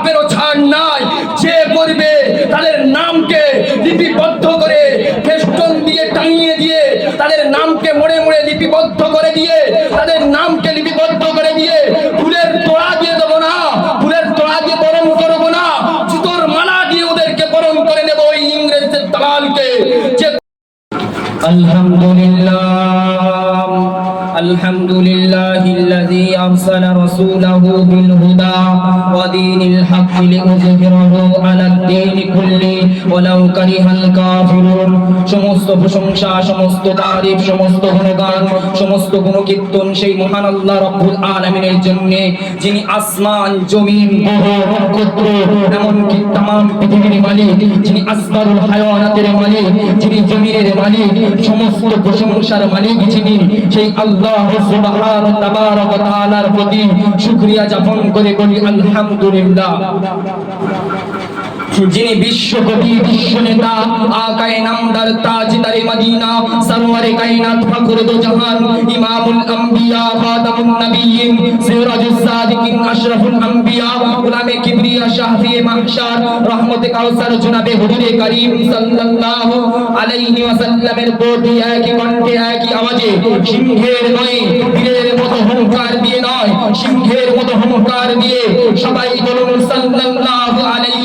পাপেরও ছাড় নাই। যে করবে তাদের নামকে লিপিবদ্ধ করে ফেস্টন দিয়ে টাঙিয়ে দিয়ে তাদের নামকে মোড়ে মোড়ে লিপিবদ্ধ করে দিয়ে, তাদের নামকে লিপিবদ্ধ করে দিয়ে ফুলের তোড়া দিয়ে দেবো না, ফুলের তোড়া দিয়ে বরণ করব না, জুতোর মালা দিয়ে ওদেরকে বরণ করে নেব ওই ইংরেজদের দালালকে। যে আলহামদুলিল্লাহ। الحمد لله الذي أرسل رسوله بالهدى ودين الحق ليظهره على الدين كله ولو كره الكافرون সমস্ত প্রশংসা সমস্ত তারিফ সমস্ত গুণগান সমস্ত গুণকীর্তন সেই মহান আল্লাহ রব্বুল আলামিনের জন্য যিনি আসমান জমিন গ্রহ নক্ষত্র এমনকি তাম পৃথিবীর মালিক যিনি আসবারুল হায়ানাতের মালিক যিনি জমিনের মালিক সমস্ত প্রশংসার মালিক যিনি সেই আল্লাহ প্রতি শুক্রিয়া যাপন করে করি আলহামদুলিল্লাহ। যিনি বিশ্বকবি বিশ্ব নেতা আকায়ে নামদার তাজদারে মদিনা সরওয়ারে কায়নাত, ফখর দো জাহান, ইমামুল আম্বিয়া, খাতামুন নবিয়্যিন সিরাজুস সাদিকিন, আশরাফুল আম্বিয়া গোলামে কিবরিয়া শাফিয়ে মাহশার, রহমতে কাউসার, জনাবে হুজুরে করিম, সাল্লাল্লাহু আলাইহি ওয়াসাল্লামের প্রতি একই কণ্ঠে একই আওয়াজে, সিংহের নয়, বীরের মতো হুঙ্কার দিয়ে নয়, সিংহের মতো হুঙ্কার দিয়ে সবাই বলুন সাল্লাল্লাহু আলাইহি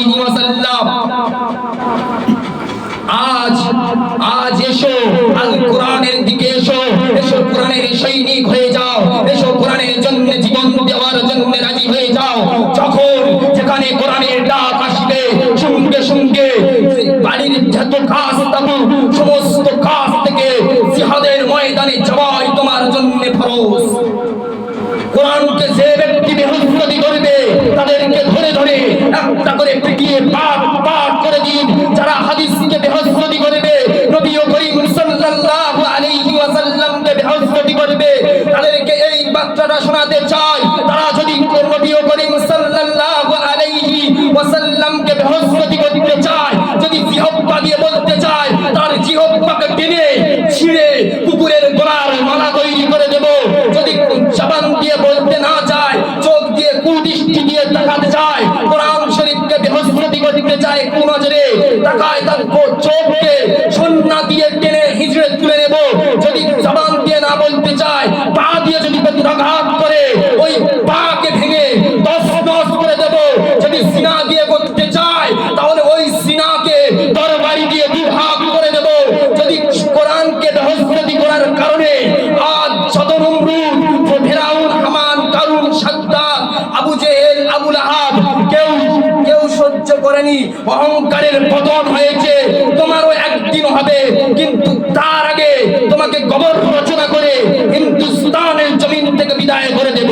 বেহুস্তি করবে তাদেরকে এই বার্তাটা শোনাতে চাই। তারা যদি করিম সাল্লাল্লাহু আলাইহি ওয়াসাল্লামকে করতে চায়, যদি দিয়ে বলতে চায়, তার জিহব্বাকে টেনে ছিঁড়ে কুকুরের গলার মালা তৈরি করে দেব। যদি জবান দিয়ে বলতে না চায়, চোখ দিয়ে কুদৃষ্টি দিয়ে তাকাতে চায়, কোরআন শরীফকে বেহস্তি করতে চায় কুনজরে তাকায় তার চোখকে দিয়ে করে ওই পাকে ভেঙে দশ দশ করে দেব। যদি সিনা দিয়ে করতে চায়, তাহলে ওই সিনাকে তরবারি দিয়ে দুভাগ করে দেব। যদি কোরআনকে বেহস্তি করার কারণে আজ যত নমরুদ ফেরাউন, হামান, কারুন সাদ্দাত আবু জেহেল আবু লাহাব কেউ কেউ সহ্য করেনি, অহংকারের পতন হয়েছে, তোমারও একদিন হবে। কিন্তু তার আগে তোমাকে কবর রচনা করে হিন্দুস্তানের বিদায় করে দেব।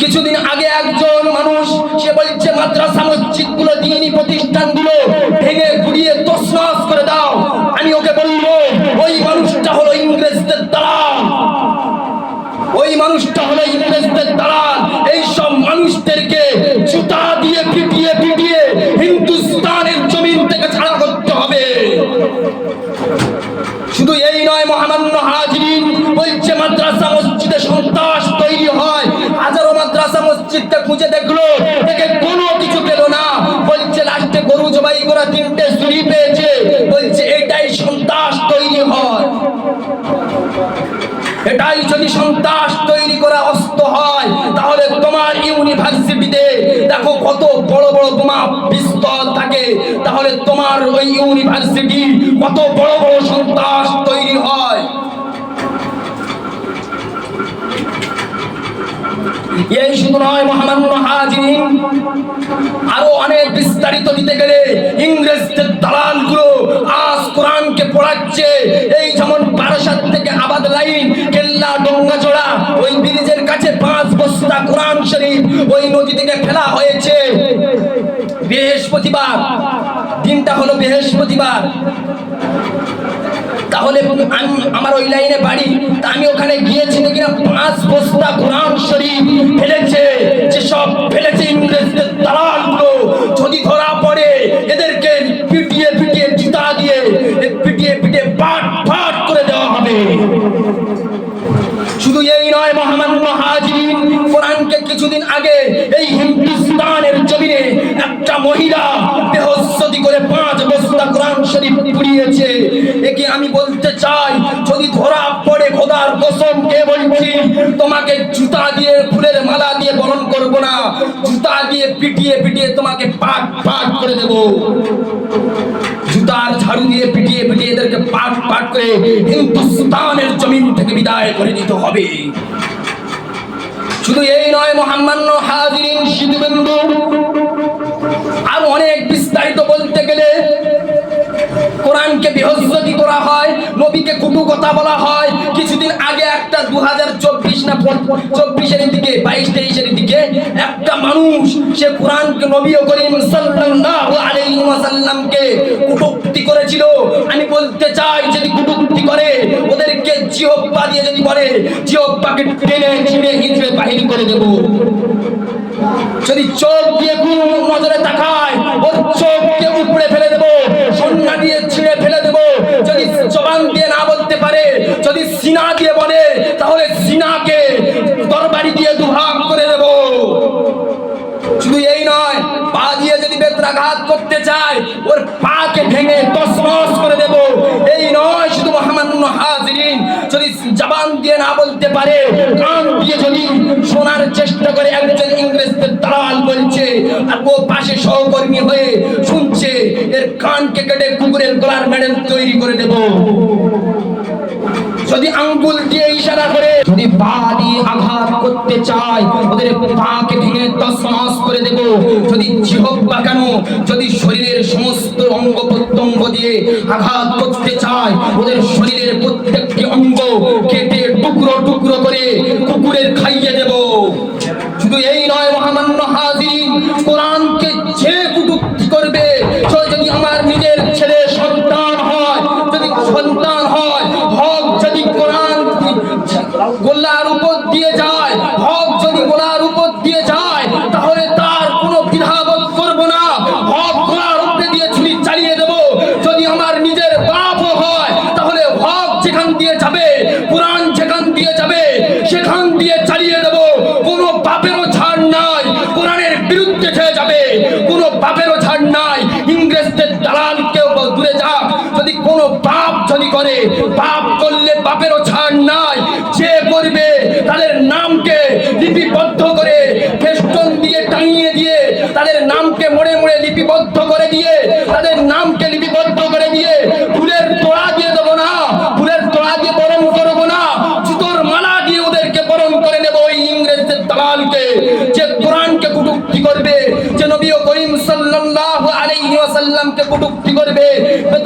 কিছুদিন আগে একজন মানুষ সে বলছে মাদ্রাসা দিয়ে প্রতিষ্ঠান প্রতিষ্ঠানগুলো খুঁজে দেখল, দেখে কোনো কিছু পেল না। বলছে, লাস্টে গরু জবাই করা তিনটে চুরি পেয়েছে। বলছে, এটাই সন্ত্রাস তৈরি হয়। এটাই যদি সন্ত্রাস তৈরি করা অস্ত্র হয়, তাহলে তোমার ইউনিভার্সিটিতে দেখো কত বড় বড় বোমা পিস্তল থাকে। তাহলে তোমার ওই ইউনিভার্সিটি কত বড় বড় সন্ত্রাস তৈরি হয়। এই শুধু নয় মহামান্য আরও অনেক বিস্তারিত দিতে গেলে ইংরেজদের দালালগুলো আজ কোরআনকে পড়াচ্ছে। এই যেমন বারাসাত থেকে আবাদ লাইন, কেল্লা ডোঙ্গাচড়া ওই ব্রিজের কাছে পাঁচ বস্তা কোরআন শরীফ ওই নদী থেকে ফেলা হয়েছে। বৃহস্পতিবার, দিনটা হলো বৃহস্পতিবার। তাহলে আমি আমার ওই লাইনে বাড়ি, তা আমি ওখানে না পাঁচ বস্তা কোরআন শরীফ ফেলেছে, যেসব ফেলেছে ইংরেজদের দালালগুলো, যদি ধরা পড়ে, এদেরকে পিটিয়ে পিটিয়ে জিতা দিয়ে পিটিয়ে পিটিয়ে পাট ফাট করে দেওয়া হবে। শুধু এই নয় মহামান মহাজিন, কোরআনকে কিছুদিন আগে এই হিন্দুস্তানের জমিনে একটা মহিলা দেহস্যতি করে পাঁচ বস্তা কোরআন শরীফ পুড়িয়েছে। একে আমি বলতে চাই, যদি ধরা খোদার কসম কে বলছি, তোমাকে জুতা দিয়ে, ফুলের মালা দিয়ে বরণ করব না। জুতা দিয়ে পিটিয়ে পিটিয়ে তোমাকে পাট পাট করে দেব। জুতার ঝাড়ু দিয়ে পিটিয়ে পিটিয়ে এদেরকে পাট পাট করে হিন্দুস্তানের জমিন থেকে বিদায় করে দিতে হবে। শুধু এই নয় মোহাম্মদ হাজিরিন, সিদ্ধুবিন্দু চব্বিশের দিকে বাইশ তেইশের দিকে একটা মানুষ, সে কোরআনকে নবী করিম করেছিল। আমি বলতে চাই, যদি কটূক্তি করে, ওদেরকে জিহব্বা দিয়ে যদি করে টেনে বাহির করে দেব। যদি চোখ দিয়ে কোন নজরে তাকায়, ওর চোখকে উপড়ে ফেলে দেবো। বেত্রাঘাত করতে চায়, ওর পাকে ভেঙে তসমস করে দেব। এই নয়, শুধু মহামান্য হাজরিন যদি জবান দিয়ে না বলতে পারে, কান দিয়ে যদি শোনার চেষ্টা করে, একজন ইংরেজদের দালাল বলছে, আর ও পাশে সহকর্মী হয়ে শুনছে, এর কানকে কেটে কুকুরের গলার মেডেল তৈরি করে দেব। যদি আঙ্গুল দিয়ে ইশারা করে, যদি পা দিয়ে আঘাত করতে চায়, ওদের পাকে ভেঙে তসনস করে দেব। যদি জিহব্বা বাঁকানো যদি শরীরের সমস্ত অঙ্গ প্রত্যঙ্গ দিয়ে আঘাত করতে চায়, ওদের শরীরের প্রত্যেকটি অঙ্গ কেটে টুকরো টুকরো করে কুকুরের খাইয়ে দেব।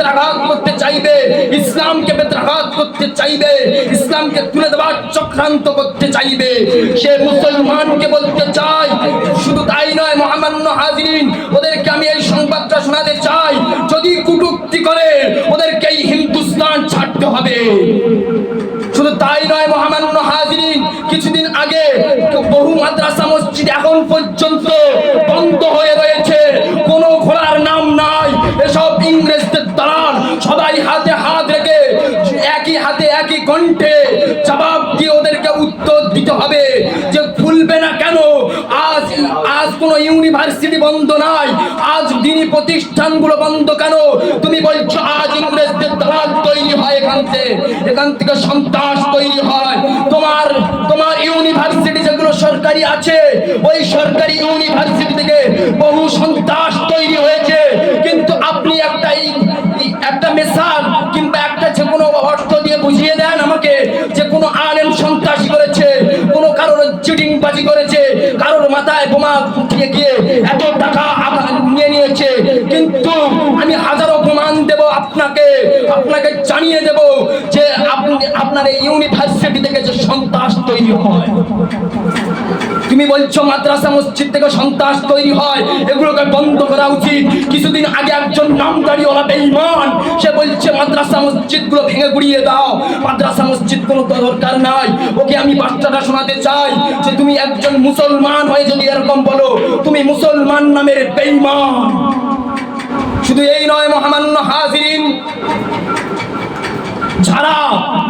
বেত্রাঘাত করতে চাইবে, ইসলামকে বেত্রাঘাত করতে চাইবে, ইসলামকে তুলে দেওয়ার চক্রান্ত করতে চাইবে। সে মুসলমানকে বলতে চাই শুধু তাই নয়, মহামান্য হাজিরিন, ওদেরকে আমি এই সংবাদটা শোনাতে চাই। যদি কুটুক্তি করে, ওদেরকে এই হিন্দুস্তান ছাড়তে হবে। শুধু তাই নয়, মহামান্য হাজিরিন, কিছুদিন আগে বহু মাদ্রাসা মসজিদ এখন পর্যন্ত বন্ধ হয়ে হবে যে খুলবে না কেন? আজ আজ কোনো ইউনিভার্সিটি বন্ধ নাই। আজ দিনী প্রতিষ্ঠানগুলো বন্ধ কেন? তুমি বলছো, আজ ইংরেজদের দালাল তৈরি হয় এখান থেকে। এখান থেকে সন্ত্রাস তৈরি হয়। তোমার তোমার চিটিংবাজি করেছে, কারোর মাথায় বোমা ফুটিয়ে গিয়ে এত টাকা নিয়ে নিয়েছে। কিন্তু আমি হাজারো প্রমাণ দেব আপনাকে আপনাকে জানিয়ে দেব যে আপনি আপনার এই ইউনিভার্সিটি থেকে যে সন্ত্রাস তৈরি হয়। তুমি বলছো মাদ্রাসা মসজিদ থেকে সন্ত্রাস তৈরি হয়, এগুলোকে বন্ধ করা উচিত। কিছুদিন আগে একজন নামদারিওয়ালা বেঈমান, সে বলছে, মাদ্রাসা মসজিদগুলো ভেঙে গুড়িয়ে দাও। মাদ্রাসা মসজিদ কোনো দরকার নাই। ওকে আমি বাচ্চাটা শোনাতে চাই যে তুমি একজন মুসলমান হয়ে যদি এরকম বলো, তুমি মুসলমান নামের বেঈমান। শুধু এই নয়, মহামান্য হাজিরিন যারা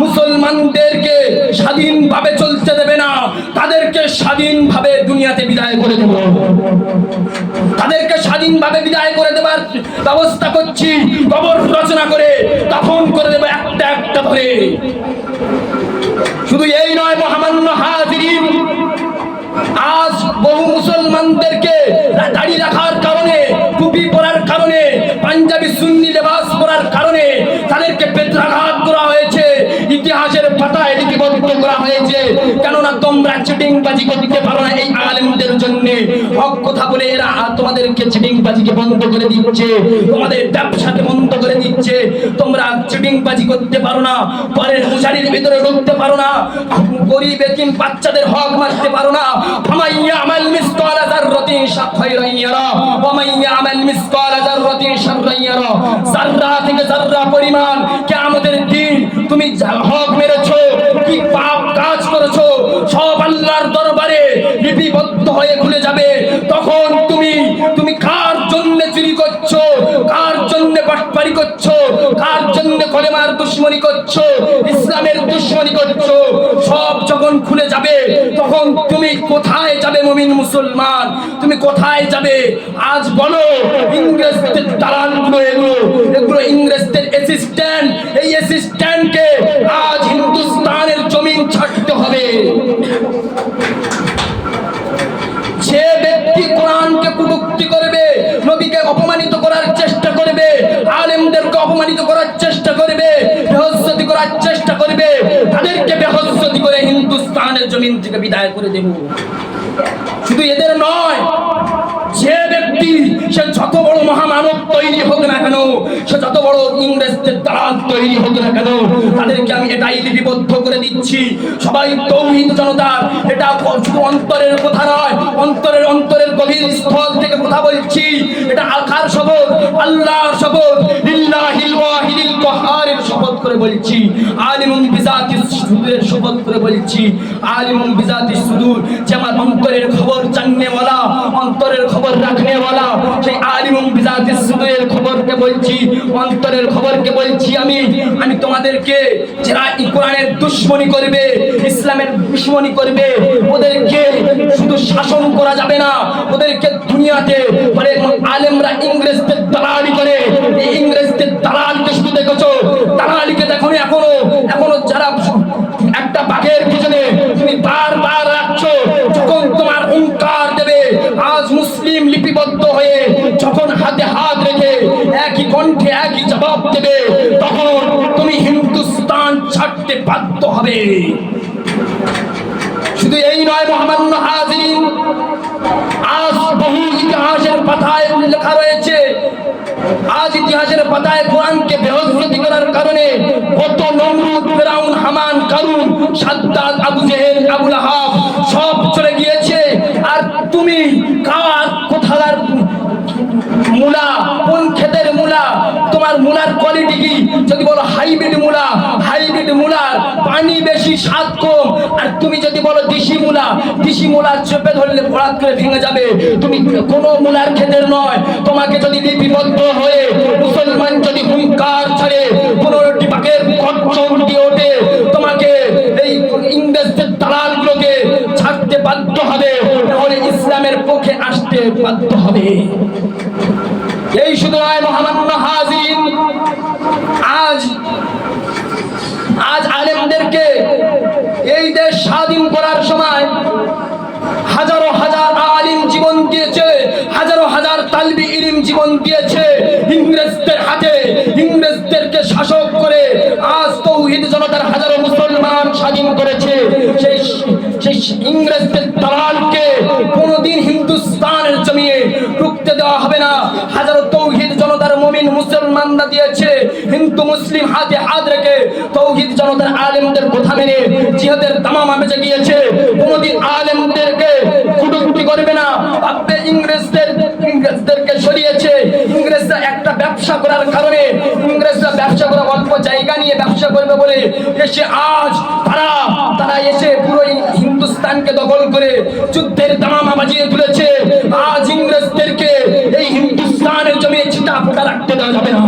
মুসলমানদেরকে স্বাধীনভাবে চলতে দেবে না। তাদেরকে স্বাধীনভাবে দুনিয়াতে বিদায় করে দেব। তাদেরকে স্বাধীনভাবে বিদায় করে দেবার ব্যবস্থা করছি, কবর রচনা করে, দাফন করে দেবো একটা একটা ধরে। শুধু এই নয়, মহামান্য হাজিরিন, আজ বহু মুসলমানদেরকে দাড়ি রাখার কারণে, টুপি পরার কারণে, পাঞ্জাবি সুন্নি লেবাস পরার কারণে, তাদেরকে করা হয়েছে খাতায় লিপিবদ্ধ করা হয়েছে। কেননা তোমরা চিটিংবাজি করতে পারো না এই আলেমদের জন্য। হক কথা বলে এরা তোমাদেরকে চিটিংবাজিকে বন্ধ করে দিচ্ছে। তোমাদের ব্যবসাকে বন্ধ করে দিচ্ছে। তোমরা চিটিংবাজি করতে পারো না, পরের মুশারির ভিতরে ঢুকতে পারো না। গরিব এতিম বাচ্চাদের হক মারতে পারো না। ফামাইয়া আমাল মিসকাল যাররাতিন শাররান ইয়ারা। ওয়া মাইয়া আমাল মিসকাল যাররাতিন শাররান ইয়ারা। যাররা থেকে যাররা পরিমাণ তুমি হক মেরেছো, কি পাপ কাজ করেছ, সব আল্লাহর দরবারে লিপিবদ্ধ হয়ে খুলে যাবে। তখন তুমি তুমি কার জন্য চুরি করছ, কার জন্য বাটপারি করছ, কার জন্য কলেমার দুশ্মনী করছ, ইসলামের দুশ্মনী করছ, সব যখন খুলে যাবে, তখন তুমি কোথায় যাবে মমিন মুসলমান? তুমি কোথায় যাবে? আজ বলো, ইংরেজদের দালালগুলো এগুলো এগুলো ইংরেজদের অ্যাসিস্ট্যান্ট এই অ্যাসিস্ট্যান্টকে আজ হিন্দুস্তানের জমিন ছাড়তে হবে? যে ব্যক্তি কোরআনকে কুটুক্তি করবে, নবীকে অপমানিত করার চেষ্টা করবে, আলেমদেরকে অপমানিত করার চেষ্টা করবে বেহস্তি করার চেষ্টা করবে, তাদেরকে বেহস্তি করে হিন্দুস্তানের জমিন থেকে বিদায় করে দেব। শুধু এদের নয়, যে ব্যক্তি, সে যত বড় মহামানব তৈরি হোক না কেন, সে যত বড় ইংরেজদের দালাল তৈরি হতো না কেন? তাদেরকে আমি এটাই লিপিবদ্ধ করে দিচ্ছি। সবাই তৌহিদ জনতা এটা শুধু অন্তরের কথা নয়, অন্তরের অন্তরের গভীর স্থল কথা বলছি, এটা আকার শপথ, আল্লাহর শপথ, লিল্লাহিল ওয়াহিদিল কহারের শপথ করে বলছি, আলিমুন বিজাতিস সুদূরের শপথ করে বলছি, আলিমুন বিজাতিস সুদূর, যে আমার অন্তরের খবর জাননেওয়ালা অন্তরের খবর রাখনেওয়ালা সেই আলিমুন বিজাতিস সুদূরের খবরকে বলছি, অন্তরের খবরকে বলছি আমি আমি তোমাদেরকে যারা কোরআনের দুশ্মনী করবে, ইসলামের দুশ্মনী করবে, ওদেরকে শুধু শাসন করা যাবে না, ওদেরকে দুনিয়াতে মানে আলেমরা ইংরেজদের দালালি করে। এই ইংরেজদের দালালকে শুধু দেখেছ? দালালিকে দেখো এখনও? এখনও যারা একটা বাঘের পিছনে তুমি বারবার রাখছো, যখন তোমার হুঙ্কার দেবে, আজ মুসলিম লিপিবদ্ধ হয়ে যখন হাতে হাত রেখে একই কণ্ঠে একই জবাব দেবে, তখন তুমি হিন্দুস্তান ছাড়তে বাধ্য হবে। শুধু এই নয় মোহাম্মদ হাজির আজ বহু ইতিহাসের পাতায় লেখা রয়েছে। আজ ইতিহাসের পাতায় কোরআনকে বেহস্তি করার কারণে কত নমরুদ, ফেরাউন, হামান, কারুন সাদ্দাত আবু জেহেল আবুল আহাব সব চলে গিয়েছে। আর তুমি কার কোথাকার মুলা, কোন ক্ষেতের মূলা তোমার মূলার কোয়ালিটি কি? যদি বলো হাইব্রিড মূলা, হাইব্রিড মূলার পানি বেশি, স্বাদ কম। আর তুমি যদি বলো দেশি মূলা, দেশি মূলার চেপে ধরলে ভরাত করে ভেঙে যাবে। তুমি কোনো মূলার ক্ষেতের নয়। তোমাকে যদি লিপিবদ্ধ হয়ে মুসলমান যদি হুঙ্কার ছাড়ে, পনেরোটি গর্জন দিয়ে ওঠে, তোমাকে এই ইংরেজদের দালালগুলোকে ছাড়তে বাধ্য হবে। তাহলে ইসলামের পক্ষে আসতে বাধ্য হবে। এই শুধু নয় মহামান্য আজ আজ আলেমদেরকে এই দেশ স্বাধীন করার সময় হাজারো হাজার আলিম জীবন দিয়েছে, হাজারো হাজার তালবি ইলিম জীবন দিয়েছে। মুসলিম হাতে হাত রেখে তৌহিদ জনতার আলেমদের কথা মেনে জিহাদের তামামা বেঁচে গিয়েছে কোনোদিন আলেমদেরকে কুটুক্তি করবে না। ভাববে ইংরেজদের, ইংরেজদেরকে সরিয়েছে। ইংরেজরা একটা ব্যবসা করার কারণে ইংরেজরা ব্যবসা করে অল্প জায়গা নিয়ে ব্যবসা করবে বলে এসে আজ তারা তারা এসে পুরো হিন্দুস্তানকে দখল করে যুদ্ধের দামামা বাজিয়ে তুলেছে। আজ ইংরেজদেরকে এই হিন্দুস্তানের জমি ছিটা ফোটা রাখতে দেওয়া যাবে না।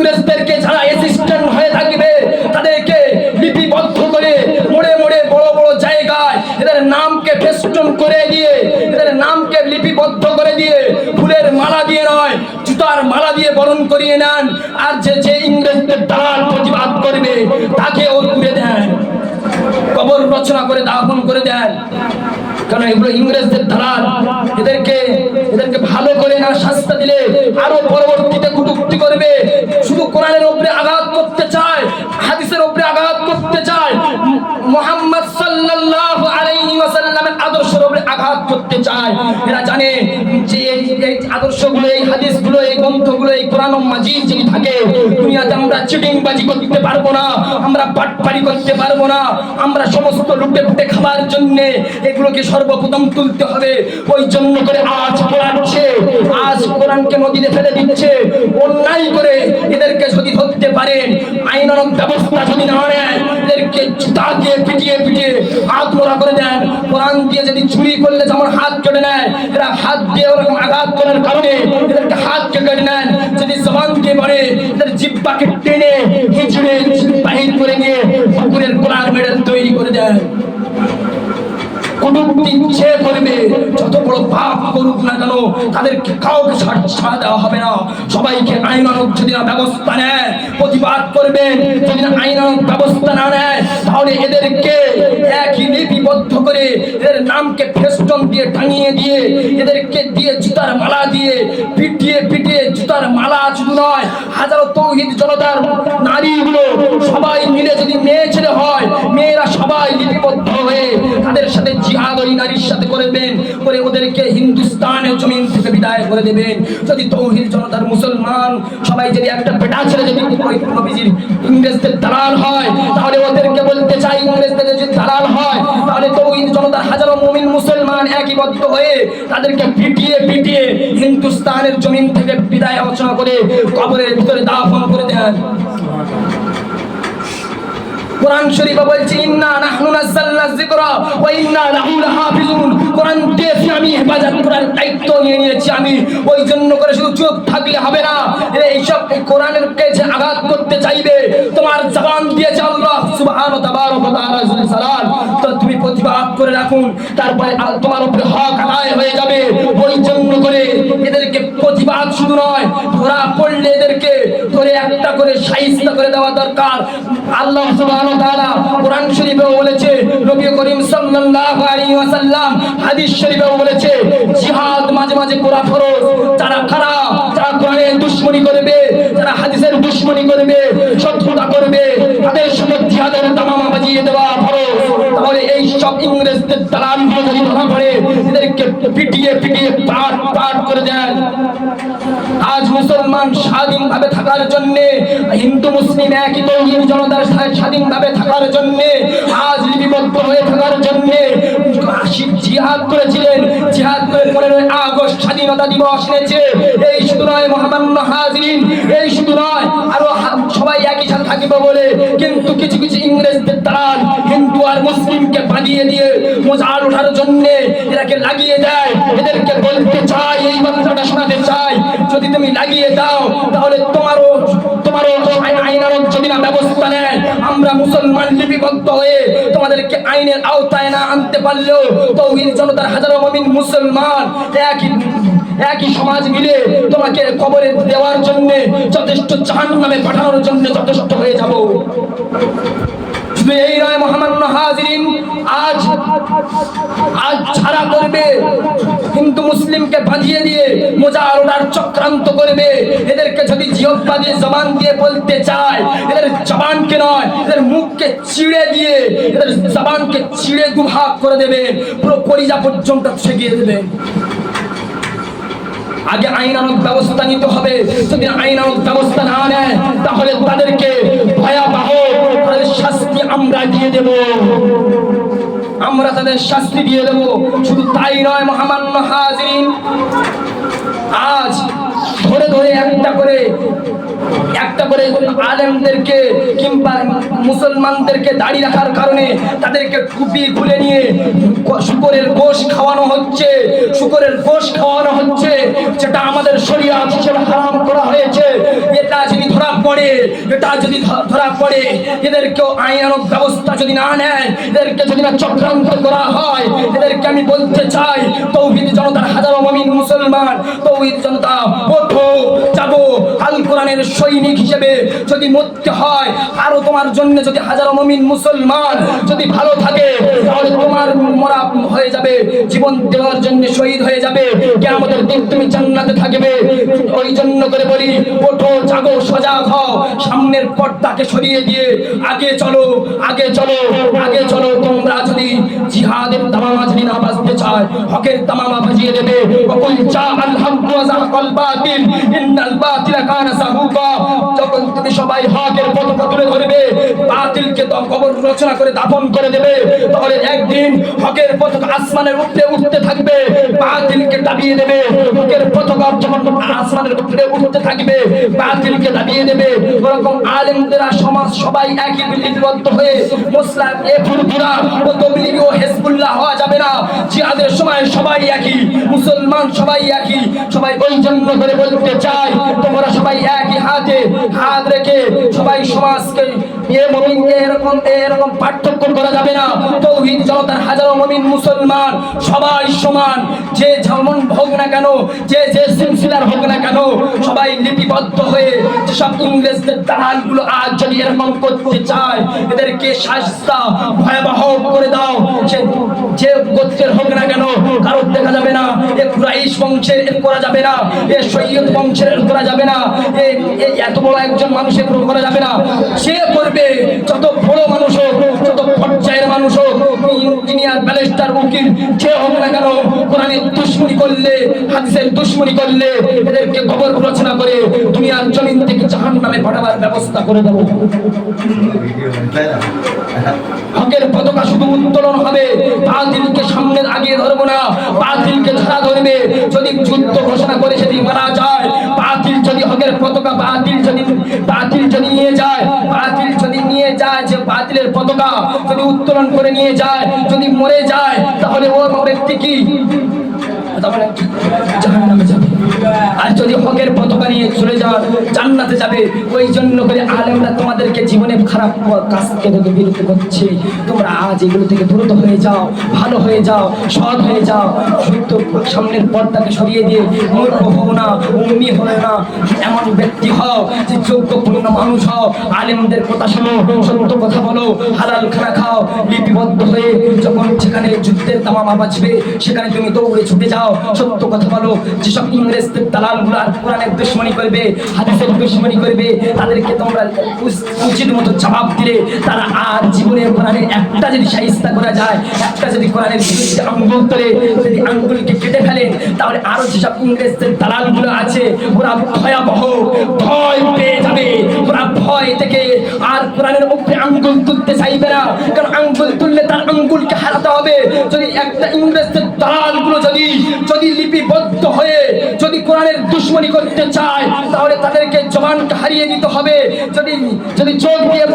ইংরেজদেরকে যারা অ্যাসিস্ট্যান্ট হয়ে থাকবে। তাদেরকে লিপিবদ্ধ করে মোড়ে মোড়ে বড় বড় জায়গায় এদের নামকে ফেস্টন করে দিয়ে, এদের নামকে লিপি দিয়ে নয়, জুতার মালা দিয়ে বরণ করিয়ে নেন। আর যে যে ইংরেজদের দালাল প্রতিবাদ করবে, তাকে ওর করে দেন। কবর রচনা করে দাফন করে দেন। কারণ এগুলো ইংরেজদের দালাল? এদেরকে এদেরকে ভালো করে না শাস্তি দিলে আরও পরবর্তীতে কটূক্তি করবে। কোরআনের উপরে আঘাত করতে চায়, হাদিসের উপরে আঘাত করতে চায়, মোহাম্মদ সাল্লাল্লাহু আলাইহি ওয়াসাল্লামের আদর্শের উপরে আঘাত করতে চায়। এরা জানে যে এই আদর্শগুলো, এই হাদিসগুলো, এই গ্রন্থগুলো, এই কোরআন মাজিদ যদি থাকে, দুনিয়াতে আমরা চিটিংবাজি করতে পারব না, আমরা বাটপারি করতে পারব না, আমরা সমস্ত লুটে ফুটে খাবার জন্য এগুলোকে সর্বপ্রথম তুলতে হবে। ওই জন্য করে পড়াচ্ছে কোরআনকে নদীতে ফেলে দিচ্ছে অন্যায় করে এদেরকে যদি ধরতে পারেন আইনানক ব্যবস্থা যদি না এদেরকে জুতা দিয়ে পিটিয়ে পিটিয়ে হাত মোড়া করে দেন। কোরআন দিয়ে যদি চুরি করলে যেমন হাত কেটে নেয়, এরা হাত দিয়ে ওরকম আঘাত করার কারণে এদেরকে হাত কেটে নেন। যদি জবান দিয়ে পড়ে এদের জিব্বাকে টেনে হিচড়ে বাহির করে নিয়ে পুকুরের কোরআন মেডেল তৈরি করে দেন এদেরকে নামকে ফেস্টন দিয়ে টাঙিয়ে দিয়ে, এদেরকে দিয়ে জুতার মালা দিয়ে পিটিয়ে পিটিয়ে জুতার মালা শুধু নয়, হাজারো তৌহিদ জনতার নারীগুলো সবাই মিলে যদি মেয়ে ছেলে হয়, মেয়েরা সবাই লিপিবদ্ধ হয়ে তাদের সাথে জিহাদ ওই সাথে করবেন করে ওদেরকে হিন্দুস্তানের জমিন থেকে বিদায় করে দেবেন। যদি তৌহিদ জনতার মুসলমান সবাই যদি একটা বেটা ছেলে যদি নবীজির ইংরেজদের দালাল হয়, তাহলে ওদেরকে বলতে চাই ইংরেজদের যদি দালাল হয়, তাহলে তৌহিদ জনতার হাজারো মুমিন মুসলমান একীবদ্ধ হয়ে তাদেরকে পিটিয়ে পিটিয়ে হিন্দুস্তানের জমিন থেকে বিদায় আলোচনা করে কবরের ভিতরে দাফন করে দেন। কোরআন শরীফে বলছে, ইন্না নাহনু নাযালনা যিকরা ওয়া ইন্না লাহু লাহাফিজুন। কোরআন দিয়েছি আমি, হেফাজত করার দায়িত্ব নিয়ে নিয়েছি আমি। ওই জন্য করে শুধু চুপ থাকলে হবে না। এইসব কোরআনের কাছে আঘাত করতে চাইবে? তোমার জবান দিয়েছে আল্লাহ সুবহান ওয়া তাবারক ওয়া তাআলা সালাল। তো তুমি প্রতিবাদ করে রাখুন, তারপরে তোমার উপরে হক আদায় হয়ে যাবে। ওই জন্য করে এদেরকে প্রতিবাদ শুধু নয়, ধরা পড়লে এদেরকে করে সাইস্তা করে দেওয়া দরকার। আল্লাহ সুবহানাহু তাআলা কোরআন শরীফেও বলেছে, নবী করিম সাল্লাল্লাহু আলাইহি ওয়াসাল্লাম হাদিস শরীফেও বলেছে, জিহাদ মাঝে মাঝে করা ফরজ। যারা খারাপ, যারা কোরআনের দুশমনি করবে, যারা হাদিসের দুশমনি করবে, শত্রুতা করবে, তাদের সঙ্গে জিহাদের তামামা বাজিয়ে দেওয়া ফরজ। তাহলে এই সব ইংরেজদের যদি ধরা পড়ে এদেরকে পিটিয়ে পিটিয়ে পাট পাট করে দেন। আজ মুসলমান স্বাধীনভাবে থাকার জন্য, হিন্দু, মুসলিম একই তৌহিদ জনতার স্বাধীনভাবে থাকার জন্য, আজ লিপিবদ্ধ হয়ে থাকার জন্য জিহাদ করেছিলেন। জিহাদ করে পনেরোই আগস্ট স্বাধীনতা দিবস এনেছে। এই শুধু নয়, মহামান্য হাজিরিন, এই শুধু নয়, আরও সবাই একই সাথে থাকিবে বলে, কিন্তু কিছু কিছু ইংরেজদের দালাল হিন্দু আর মুসলিমকে বাঁধিয়ে দিয়ে মোজাল ওঠার জন্য এরাকে লাগিয়ে দেয়। এদেরকে বলতে চাই, এই কথাটা শোনাতে চাই। যদি তুমি লাগিয়ে দাও, তাহলে তোমারও তোমারও আই- আইনারক যদি না ব্যবস্থা নেয়। আমরা মুসলমান লিপিবদ্ধ হয়ে তোমাদেরকে আইনের আওতায় না আনতে পারলেও তৌহিদ জনতার হাজারো মমিন মুসলমান একই একই সমাজ মিলে তোমাকে কবরে দেওয়ার জন্য যথেষ্ট চান নামে পাঠানোর জন্য যথেষ্ট হয়ে যাব। এই নয় মহামান্য হাজিরিন আজ আজ ছাড়া করবে, হিন্দু মুসলিমকে বাঁধিয়ে দিয়ে মোজার ওনার চক্রান্ত করবে। এদেরকে যদি জিহ্বা দিয়ে জবান দিয়ে বলতে চায়, এদের জবানকে নয়, এদের মুখকে চিড়ে দিয়ে এদের জবানকে চিড়ে দুভাগ করে দেবে। পুরো কলিজা পর্যন্ত ছেগিয়ে দেবে। আগে আইনানুক ব্যবস্থা নিতে হবে। যদি আইনানুক ব্যবস্থা না নেয়, তাহলে তাদেরকে ভয়াবহ শাস্তি আমরা দিয়ে দেব। আমরা তাদের শাস্তি দিয়ে দেব। শুধু তাই নয়, মহামান্য হাজির আজ ধরে ধরে একটা করে একটা করে আলেমদেরকে কিংবা মুসলমানদেরকে দাঁড়িয়ে রাখার কারণে তাদেরকে টুপি খুলে নিয়ে শুকরের গোশ খাওয়ানো হচ্ছে। শুকরের গোশ খাওয়ানো হচ্ছে। যেটা আমাদের শরীর সেটা হারাম করা হয়েছে। এটা যদি ধরা পড়ে, এটা যদি ধরা পড়ে, এদেরকেও আইনানুক ব্যবস্থা যদি না নেয়, এদেরকে যদি না চক্রান্ত করা হয়, এদেরকে আমি বলতে চাই, তৌহিদ জনতার হাজারো মমিন মুসলমান, তৌহিদ জনতা, ওঠো, যাব। আল কোরআনের সৈনিক হিসেবে যদি মরতে হয়, আরও তোমার জন্য যদি হাজারো মমিন মুসলমান যদি ভালো থাকে, তাহলে তোমার মরা হয়ে যাবে, জীবন দেওয়ার জন্য শহীদ হয়ে যাবে। কেমতের দিন তুমি জান্নাতে থাকবে। ওই জন্য করে বলি, ওঠো জাগো সজাগ হও, সামনের পর্দাকে সরিয়ে দিয়ে আগে চলো আগে চলো আগে চলো। তোমরা যদি জিহাদের তামামা যদি না বাজতে চায়, হকের তামামা বাজিয়ে দেবে। ওকুল চা বাতিল, ইন্নাল কানা সাহুকা। যখন তুমি সবাই হকের ধরবে, বাতিলকে তো কবর রচনা করে দাফন করে দেবে, তাহলে একদিন হকের আসমানের উপরে উঠতে থাকবে, বাতিলকে দাবিয়ে দেবে। হকের যখন আসমানের উপরে উঠতে থাকবে, বাতিলকে দাবিয়ে দেবে। ওরকম আলেমদেরা সমাজ সবাই একই বিলিবদ্ধ হয়ে মুসলাম, এ ফুরফুরা ও তবলিগি ও হেসবুল্লাহ হওয়া যাবে না। জিহাদের সময় সবাই একই, মুসলমান সবাই একই। সবাই ওই জন্য করে বলতে চাই তোমরা সবাই একই হাতে হাত রেখে সবাই সমাজকে এরকম পার্থক্য করা যাবে না। তৌহিদ জনতার হাজারো মমিন মুসলমান, সবাই সমান। যে হোক না কেন, যে যে সিলসিলার হোক না কেন, সবাই লিপিবদ্ধ হয়ে ইংরেজদের দালালগুলো আজ যদি এরকম করতে চায়, এদেরকে শাস্তা ভয়াবহ করে দাও। যে গোত্রের হোক না কেন, কারোর দেখা যাবে না। এ কুরাইশ বংশের এর করা যাবে না। এ সৈয়দ বংশের এর করা যাবে না। এ এত বড় একজন মানুষের করা যাবে না। সে করবে যত বড় মানুষ হোক, যত পর্যায়ের মানুষ হোক ইঞ্জিনিয়ার ব্যারিস্টার উকিল যে হোক না কেন কোরআনের দুশ্মনী করলে, হাদিসের দুশ্মনী করলে, এদেরকে খবর রচনা করে দুনিয়ার জমিন থেকে জাহান নামে পাঠাবার ব্যবস্থা করে দেবো। হকের পতাকা শুধু উত্তোলন হবে, বাতিলকে সামনের আগে ধরবো না, বাতিলকে ধরা ধরবে। যদি যুদ্ধ ঘোষণা করে যদি মারা যায়, বাতিল যদি হকের পতাকা বাতিল যদি বাতিল যদি নিয়ে যায়, বাতিল বাতিলের পতাকা যদি উত্তোলন করে নিয়ে যায়, যদি মরে যায়, তাহলে ও ব্যক্তি কি? তাহলে যাবে। আর যদি হকের পতাকা নিয়ে চলে যাওয়া জান্নাতে যাবে। ওই জন্য করে আলেমরা তোমাদেরকে জীবনে খারাপ কাজকে থেকে বিরত করছে। তোমরা আজ এগুলো থেকে দ্রুত হয়ে যাও, ভালো হয়ে যাও, সৎ হয়ে যাও। সত্য সামনের পর্দাকে সরিয়ে দিয়ে মূর্খ হও না, উম্মি হও না। এমন ব্যক্তি হও যে যোগ্যপূর্ণ মানুষ হও। আলেমদের কথা শোনো, সত্য কথা বলো, হালাল খানা খাও, লিপিবদ্ধ হয়ে যখন সেখানে যুদ্ধের তামামা বাজবে সেখানে তুমি দৌড়ে ছুটে যাও, সত্য কথা বলো। যেসব ইংরেজদের দালালগুলো আর কোরআনের দুশ্মনী করবে, হাদিসের দুশ্মনী করবে, তাদেরকে তোমরা উচিত মতো জবাব দিলে তারা আর জীবনে কোরআনের একটা যদি সাহিস্তা করা যায়, একটা যদি কোরআনের বিরুদ্ধে আঙ্গুল তোলে, যদি আঙ্গুলকে কেটে ফেলেন তাহলে আরও যেসব ইংরেজদের দালালগুলো আছে, ওরা ভয়াবহ ভয় পেয়ে যাবে। ওরা ভয় থেকে আর কোরআনের উপরে আঙ্গুল তুলতে চাইবে না। কারণ আঙ্গুল তুললে তার আঙ্গুলকে হারাতে হবে। যদি একটা ইংরেজদের দালালগুলো যদি যদি লিপিবদ্ধ হয়ে যদি কোরআনের দুশ্মনী করতে চায়, তাহলে তাদেরকে জবানকে হারিয়ে দিতে হবে। যদি যদি চোখ দিয়ে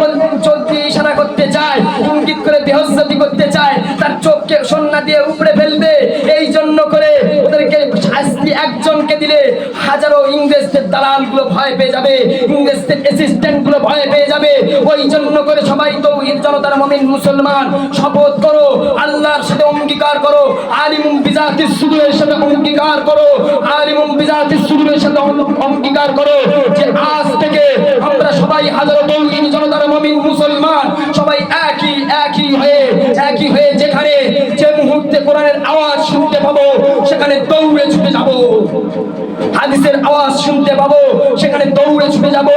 চোখ দিয়ে ইশারা করতে চায়, ইঙ্গিত করে বেহস্তি করতে চায়, তার চোখকে সন্না দিয়ে উপরে ফেলবে। এই জন্য করে ওদেরকে শাস্তি একজনকে দিলে হাজারো ইংরেজদের দালালগুলো ভয় পেয়ে যাবে, ইংরেজদের অ্যাসিস্ট্যান্টগুলো ভয় পেয়ে যাবে। ওই জন্য করে সবাই তো জনতার মমিন মুসলমান, শপথ করো, আল্লাহর সাথে অঙ্গীকার করো আলিমুম বিজাতিস সুদুরের সাথে অঙ্গীকার করো আলিমুম বিজাতিস সুদুরের সাথে অঙ্গীকার করো। যে আজ থেকে আমরা সবাই হাজারো তৌহিদ জনতার মমিন মুসলমান, সবাই একই একই হয়ে একই হয়ে যেখানে যে মুহূর্তে কোরআনের আওয়াজ শুনতে পাবো, সেখানে দৌড়ে ছুটে যাব। হাদিসের আওয়াজ শুনতে পাবো সেখানে দৌড়ে ছুটে যাব।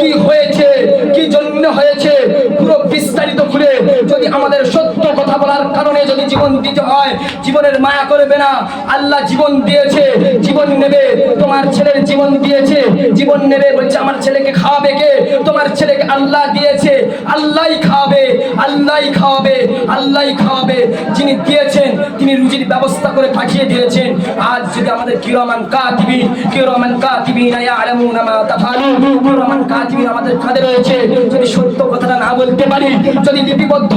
কি হয়েছে? কি জন্য হয়েছে? পুরো বিস্তারিত খুলে যদি আমাদের সত্য কথা বলার কারণে যদি জীবন দিতে হয়, জীবনের মায়া করবে না। আল্লাহ জীবন দিয়েছে, জীবন নেবে। তোমার ছেলের জীবন দিয়েছে, জীবন নেবে বলছে, আমার ছেলেকে খাওয়াবে কে? তোমার ছেলেকে আল্লাহ দিয়েছে। আল্লাহই খাওয়াবে আল্লাহই খাওয়াবে আল্লাহই খাওয়াবে। যিনি দিয়েছেন, তিনি রুজির ব্যবস্থা করে পাঠিয়ে দিয়েছেন। আজ যদি আমাদের কিরমান কাতিবিন কিরমান কাতিবিন ইয়ালামুনা মা আমাদের কাঁধে রয়েছে। সত্য কথাটা না বলতে পারি, যদি লিপিবদ্ধ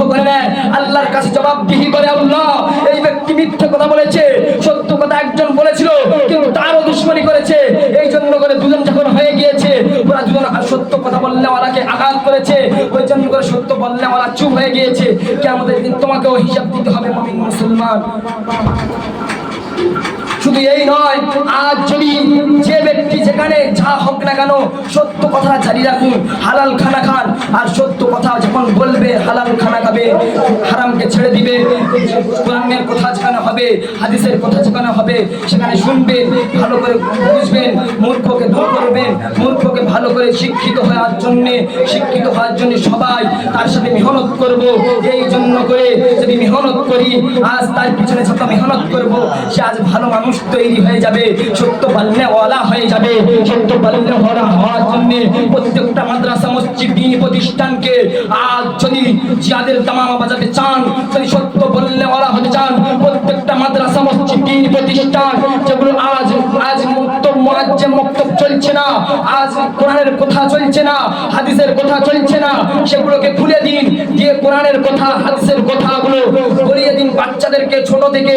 আল্লাহর কাছে জবাবদিহি করে আল্লাহ। এই ব্যক্তি মিথ্যে কথা বলেছে, সত্য কথা একজন বলেছিল কিন্তু তারও দুশ্মনী করেছে। এই জন্য করে দুজন যখন হয়ে গিয়েছে, ওরা দুজন সত্য কথা বললে বললেওয়ালাকে আঘাত করেছে। ওই জন্য করে সত্য বললেওয়ালা চুপ হয়ে গিয়েছে। কে আমাদের তোমাকেও হিসাব দিতে হবে মুসলমান। শুধু এই নয়, আজ যদি যে ব্যক্তি যেখানে যা হোক না কেন সত্য কথা জারি রাখুন, হালাল খানা খান, আর সত্য কথা যখন বলবে, হালাল খানা খাবে, হারামকে ছেড়ে দিবে। হাদিসের কথা যেখানে হবে, সেখানে শুনবেন, ভালো করে বুঝবেন, মূর্খকে দূর করবেন, মূর্খকে ভালো করে শিক্ষিত হওয়ার জন্যে, শিক্ষিত হওয়ার জন্য সবাই তার সাথে মেহনত করব। এই জন্য করে যদি মেহনত করি, আজ তার পিছনে যত মেহনত করব, সে আজ ভালো মানুষ তৈরি হয়ে যাবে, সত্য পালনে ওয়ালা হয়ে যাবে, সত্য পালনে ওয়ালা হওয়ার জন্য প্রত্যেকটা মাদ্রাসা, মসজিদ, দিন, প্রতিষ্ঠানকে আজ যদি জিয়াদের দামামা বাজাতে চান, যদি সত্য প্রত্যেকটা বীর প্রতিষ্ঠান যেগুলো আজ আজ মুক্ত মুআজ্জম মক্তব চলছে না। আজ কোরআনের কথা চলছে না, হাদিসের কথা চলছে না। সেগুলোকে খুলে দিন দিয়ে কোরআনের কথা, হাদিসের কথাগুলো বলিয়ে দিন বাচ্চাদেরকে ছোট থেকে।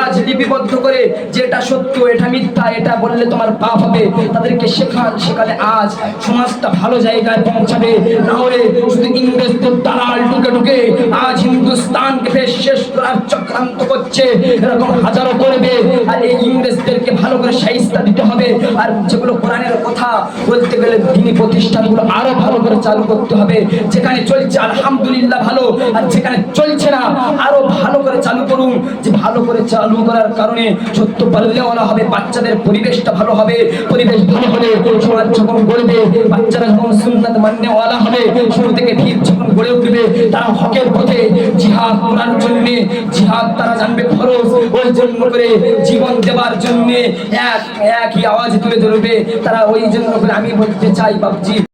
আজ লিপিবদ্ধ করে যে এটা সত্য, এটা মিথ্যা, এটা বললে তোমার পাপ হবে। তাদেরকে শেখান শেখালে আজ সমাজটা ভালো জায়গায় পৌঁছাবে। না হলে শুধু ইংরেজদের দালাল ঢুকে ঢুকে আজ হিন্দুস্তানকে বেশ শেষ করার চক্রান্ত করছে। এরকম হাজারো করবে, আর এই ইংরেজদেরকে ভালো করে সাহিস্তা দিতে হবে। আর যেগুলো কোরআনের কথা বলতে গেলে দিনী প্রতিষ্ঠানগুলো আরও ভালো করে চালু করতে হবে। যেখানে চলছে আলহামদুলিল্লাহ ভালো, আর যেখানে চলছে না, আরও ভালো করে চালু করুন। যে ভালো করে চালু করার কারণে সত্য পাললে বলা হবে, বাচ্চাদের পরিবেশটা ভালো হবে। পরিবেশ ভালো হলে সমাজ যখন গড়বে, বাচ্চারা যখন সুন্নাত মান্য ওয়ালা হবে, শুরু থেকে ভিড় যখন গড়ে উঠবে, তারা হকের পথে জিহাদ করার জন্য, জিহাদ তারা জানবে খরচ। ওই জন্য করে জীবন দেওয়ার জন্য এক একই আওয়াজ তুলে ধরবে। তারা ওই জন্য আমি বলতে চাই বাবজি